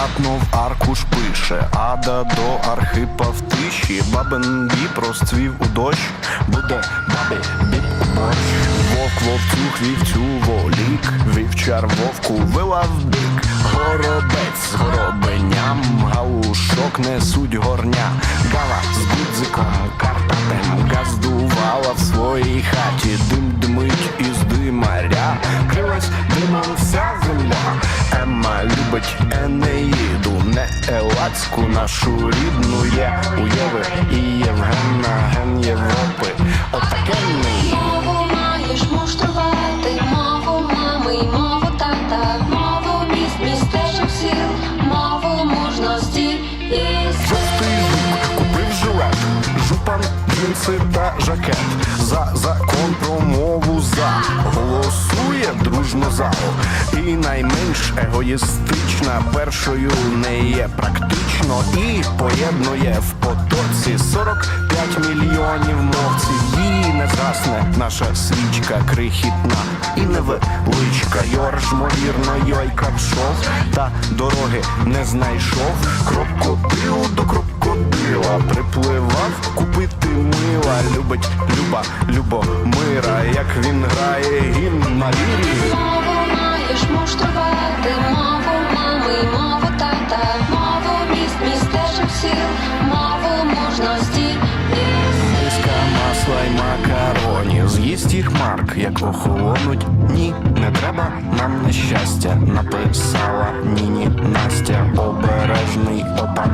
акуратно аркуш пише, ада до Архипа в тиші, бабин біп розцвів у дощ, буде бабі біп борщ. Вовк вовцюх вівцю волік, вівчар вовку вила в бік, горобець з горобеням, галушок несуть горня, гава з гудзиком, картатем, газдувала в своїй хаті, дим димить із димаря, крилась димом вся любить Енеїду, не Елацьку нашу рідну є у Єви і Євгена, ген Європи. Отакенний. Мову маєш муштрувати, мову мами, й мову тата, мову міст, містечок сіл, мову мужності і Жовтий жук купив жилет, жупан, джинси та жакет. За закон про мову за голосує дружно зал. І найменш егоїстична першою не є практично і поєднує в потоці 45 мільйонів мовців. Її не згасне наша свічка крихітна і невеличка. Йорж, мовірно, йойка вшов, та дороги не знайшов. Крокодил до крокодила припливав купити мила. Любить Люба, Любомира, як він грає гімн на лірі. Миска масла й макаронів З'їсть їх марк, як охолонуть. Ні, не треба нам нещастя. Написала Ніні Настя. Обережний козацький